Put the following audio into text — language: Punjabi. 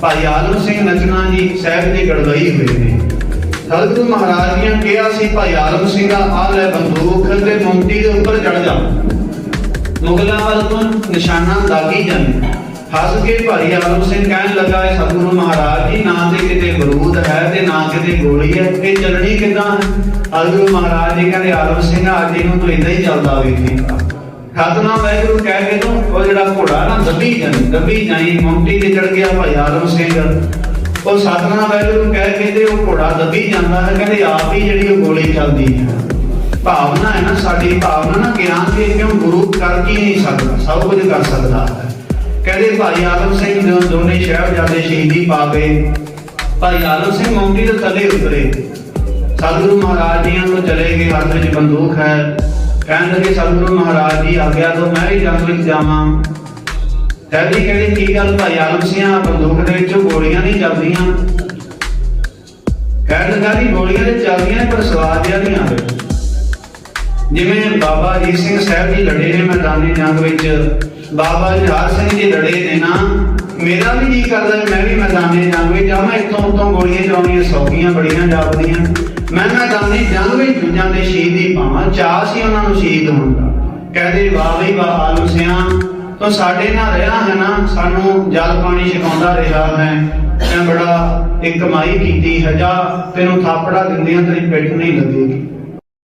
ਭਾਈ ਆਲਮ ਸਿੰਘ ਨਚਨਾ ਜੀ ਸਾਹਿਬ ਦੇ ਗੜਵਈ ਹੋਏ ਨੇ। ਸਤਿਗੁਰੂ ਮਹਾਰਾਜ ਨੇ ਕਿਹਾ ਸੀ, ਭਾਈ ਆਲਮ ਸਿੰਘ ਆ ਲੈ ਬੰਦੂਕ ਤੇ ਮੁੰਡੀ ਦੇ ਉੱਪਰ ਚੜ ਜਾ। ਮੁਗਲਾਂ ਵੱਲ ਤੋਂ ਨਿਸ਼ਾਨਾ ਦਾਗੀ ਜਾਂਦੇ। ਹੱਸ ਕੇ ਭਾਈ ਆਲਮ ਸਿੰਘ ਕਹਿਣ ਲੱਗਾ, ਇਹ ਸਤਿਗੁਰੂ ਮਹਾਰਾਜ ਜੀ, ਨਾ ਤੇ ਕਿਤੇ ਬਰੂਦ ਹੈ ਤੇ ਨਾ ਕਿਤੇ ਗੋਲੀ ਹੈ। ਇਹ ਚੱਲਣੀ ਕਿਦਾਂ ਸਤਿਗੁਰੂ ਮਹਾਰਾਜ ਜੀ ਕਹਿੰਦੇ, ਆਲਮ ਸਿੰਘ, ਅੱਜ ਇਹਨੂੰ ਤੂੰ ਇਦਾਂ ਹੀ ਚੱਲਦਾ ਵੇਖੀ ਖਤਨਾ ਵਾਹਿਗੁਰੂ ਕਹਿ ਕੇ ਤੋਂ ਉਹ ਜਿਹੜਾ ਘੋੜਾ ਨਾ ਦੱਬੀ ਜਾਈ ਦੱਬੀ ਜਾਈ ਮੁੰਡੀ ਤੇ ਚੜ ਗਿਆ ਭਾਈ ਆਲਮ ਸਿੰਘ। ਉਹ ਸਤਨਾਮ ਵਾਹਿਗੁਰੂ ਕਹਿ ਕੇ ਤੇ ਉਹ ਘੋੜਾ ਦੱਬੀ ਜਾਂਦਾ ਹੈ, ਕਹਿੰਦੇ ਆਪ ਹੀ ਜਿਹੜੀ ਉਹ ਗੋਲੀ ਚੱਲਦੀ ਹੈ। ਭਾਵਨਾ ਹੈ ਨਾ, ਸਾਡੀ ਭਾਵਨਾ ਨਾ ਗਿਆਨ ਦੀ ਕਿਉਂ ਗੁਰੂ ਕਰ ਕੀ ਨਹੀਂ ਸਕਦਾ, ਸਭ ਕੁਝ ਕਰ ਸਕਦਾ ਹੈ। ਕਹਿੰਦੇ ਭਾਈ ਆਲਮ ਸਿੰਘ ਜੋ ਦੋਨੇ ਸ਼ਹਿਰ ਜਾਂਦੇ ਸ਼ਹੀਦੀ ਪਾ ਭਾਈ ਆਲਮ ਸਿੰਘ ਮੌਂਟੀ ਦੇ ਥੱਲੇ ਉਤਰੇ। ਸਤਿਗੁਰੂ ਮਹਾਰਾਜ ਜੀ ਨੂੰ ਚਲੇ ਗਏ ਹੱਥ ਵਿੱਚ ਬੰਦੂਕ ਹੈ। ਕਹਿਣ ਲੱਗੇ ਸਤਿਗੁਰੂ ਮਹਾਰਾਜ ਜੀ ਆਗਿਆ ਤੋਂ ਮੈਂ ਵੀ ਜੰਗ ਵਿੱਚ ਜਾਵਾਂ। ਕਹਿੰਦੀ ਕਹਿੰਦੀ, ਕੀ ਗੱਲ ਭਾਈ? ਆਲਮ ਸਿੰਘ ਬੰਦੂਕ ਦੇ ਵਿੱਚੋਂ ਗੋਲੀਆਂ ਨਹੀਂ ਚੱਲਦੀਆਂ। ਕਹਿਣ ਲੱਗਾ ਵੀ ਗੋਲੀਆਂ ਤੇ ਚੱਲਦੀਆਂ ਪਰ ਸਵਾਦ ਜਿਹਾ ਨਹੀਂ ਆਵੇ ਜਿਵੇਂ ਬਾਬਾ ਅਜੀਤ ਸਿੰਘ ਸਾਹਿਬ ਜੀ ਲੜੇ ਨੇ ਮੈਦਾਨੀ ਜੰਗ ਵਿੱਚ ਬਾਬਾ ਜੀ ਹਾਰ ਸਿੰਘ ਜੀ ਲੜੇ ਨੇ ਨਾ। ਮੇਰਾ ਵੀ ਜੀ ਕਰਦਾ ਮੈਂ ਵੀ ਮੈਦਾਨੀ ਜੰਗ ਜਾਵਾਂ ਇੱਥੋਂ ਉੱਥੋਂ ਗੋਲੀਆਂ ਚਲਾਉਣੀਆਂ ਸੌਖੀਆਂ, ਬੜੀਆਂ ਜਾਪਦੀਆਂ। ਮੈਂ ਮੈਦਾਨੀ ਜੰਗ ਵਿੱਚ ਦੂਜਿਆਂ ਦੇ ਸ਼ਹੀਦੀ ਪਾਵਾਂ। ਚਾਹ ਸੀ ਉਹਨਾਂ ਨੂੰ ਸ਼ਹੀਦ ਹੋਣ ਦਾ। ਕਹਿੰਦੇ ਵਾਹ ਬਈ, ਵਾਹ ਆਲਮ ਸਿਆਂ ਤੂੰ ਸਾਡੇ ਨਾਲ ਰਿਹਾ ਹੈ ਨਾ, ਸਾਨੂੰ ਜਲ ਪਾਣੀ ਛਕਾਉਂਦਾ ਰਿਹਾ ਹੈ। ਮੈਂ ਬੜਾ ਇੱਕ ਕਮਾਈ ਕੀਤੀ ਹਜਾ ਤੈਨੂੰ ਥਾਪੜਾ ਦਿੰਦਿਆਂ ਤੇਰੀ ਪਿੱਠ ਨਹੀਂ ਲੱਗੇਗੀ।